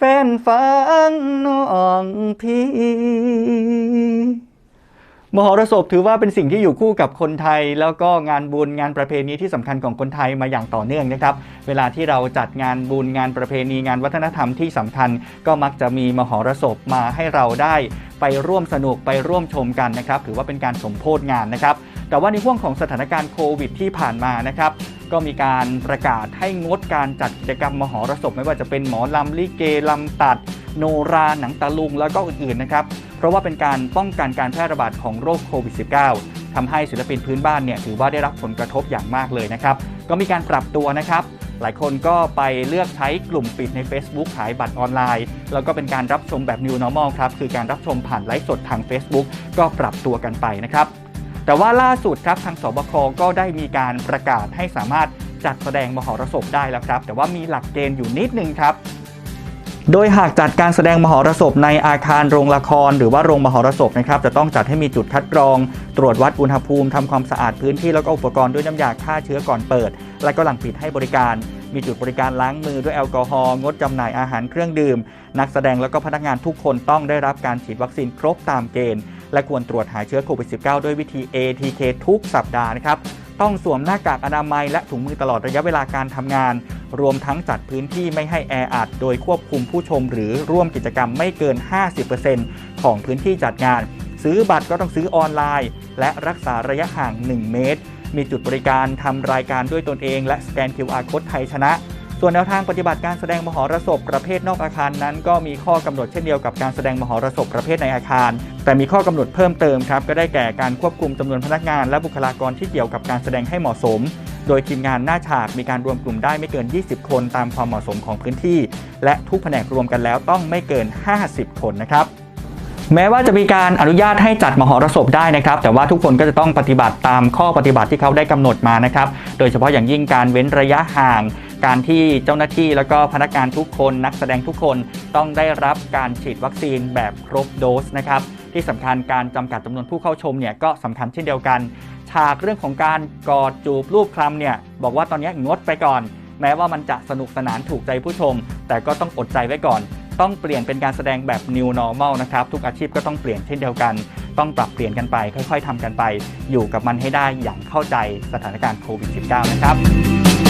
แฟนฟังน้องพี่มหรสพถือว่าเป็นสิ่งที่อยู่คู่กับคนไทย แล้วก็งานบุญงานประเพณีที่สำคัญของคนไทยมาอย่างต่อเนื่องนะครับ เวลาที่เราจัดงานบุญงานประเพณีงานวัฒนธรรมที่สำคัญ ก็มักจะมีมหรสพมาให้เราได้ ไปร่วมสนุกไปร่วมชมกันนะครับ ถือว่าเป็นการสมโพธงานนะครับ แต่ว่าในห่วงของสถานการณ์โควิดที่ผ่านมานะครับ ก็มีการประกาศให้งดการจัดกิจกรรมมหรสพไม่ว่าจะเป็นหมอลำลิเกลำตัด โนราหนังตะลุงแล้วก็อื่นๆนะครับ เพราะว่าเป็นการป้องกันการแพร่ระบาดของโรคโควิด -19 ทำให้ศิลปินพื้นบ้านเนี่ยถือว่าได้รับผลกระทบอย่างมากเลยนะครับ ก็มีการปรับตัวนะครับ หลายคนก็ไปเลือกใช้กลุ่มปิดใน Facebook ขายบัตรออนไลน์ แล้วก็เป็นการรับชมแบบ New Normal ครับคือการรับชมผ่านไลฟ์สดทาง Facebook ก็ปรับตัวกันไปนะครับ แต่ว่าล่าสุดครับทางสบคก็ได้มีการประกาศให้สามารถจัดแสดงมหรสพได้แล้วครับ แต่ว่ามีหลักเกณฑ์อยู่นิดนึงครับโดยหากจัดการแสดงมหรสพในอาคารโรงละคร หรือว่าโรงมหรสพนะครับจะต้องจัดให้มีจุดคัดกรอง ตรวจวัดอุณหภูมิทำความสะอาดพื้นที่แล้วก็อุปกรณ์ด้วยน้ำยาฆ่าเชื้อก่อนเปิด และก็หลังปิดให้บริการ มีจุดบริการล้างมือด้วยแอลกอฮอล์งดจำหน่ายอาหารเครื่องดื่ม นักแสดงแล้วก็พนักงานทุกคนต้องได้รับการฉีดวัคซีนครบตามเกณฑ์ และควรตรวจหาเชื้อโควิด -19 ด้วยวิธี ATK ทุกสัปดาห์นะครับต้องสวมหน้ากากอนามัยและถุงมือตลอดระยะเวลาการทำงาน รวมทั้งจัดพื้นที่ไม่ให้แออัด โดยควบคุมผู้ชมหรือร่วมกิจกรรมไม่เกิน 50%ของพื้นที่จัดงาน ซื้อบัตรก็ต้องซื้อออนไลน์ และรักษาระยะห่าง 1 เมตร มีจุดบริการทำรายการด้วยตนเอง และสแกน QR โค้ดไทยชนะ ส่วนแนวทางปฏิบัติการแสดงมหรสพประเภทนอกอาคารนั้น ก็มีข้อกำหนดเช่นเดียวกับการแสดงมหรสพประเภทในอาคาร แต่มีข้อกำหนดเพิ่มเติมครับก็ได้แก่การควบคุมจำนวนพนักงาน และบุคลากรที่เกี่ยวกับการแสดงให้เหมาะสม โดยทีมงานหน้าฉากมีการรวมกลุ่มได้ไม่เกิน 20 คนตามความเหมาะสมของพื้นที่ และทุกแผนกรวมกันแล้วต้องไม่เกิน 50 คนนะครับแม้ว่าจะมีการอนุญาตให้จัดมหรสพได้นะครับ แต่ว่าทุกคนก็จะต้องปฏิบัติตามข้อปฏิบัติที่เขาได้กำหนดมานะครับ โดยเฉพาะอย่างยิ่งการเว้นระยะห่าง การที่เจ้าหน้าที่แล้วก็พนักงานทุกคนนักแสดงทุกคนต้องได้รับการฉีดวัคซีนแบบครบโดสนะครับที่สำคัญการจำกัดจำนวนผู้เข้าชมเนี่ยก็สำคัญเช่นเดียวกัน ฉากเรื่องของการกอดจูบรูปคลำเนี่ยบอกว่าตอนนี้งดไปก่อน แม้ว่ามันจะสนุกสนานถูกใจผู้ชม แต่ก็ต้องอดใจไว้ก่อน ต้องเปลี่ยนเป็นการแสดงแบบ new normal นะครับทุกอาชีพก็ต้องเปลี่ยนเช่นเดียวกัน ต้องปรับเปลี่ยนกันไป ค่อย ๆทำกันไป อยู่กับมันให้ได้อย่างเข้าใจสถานการณ์โควิด -19 นะครับ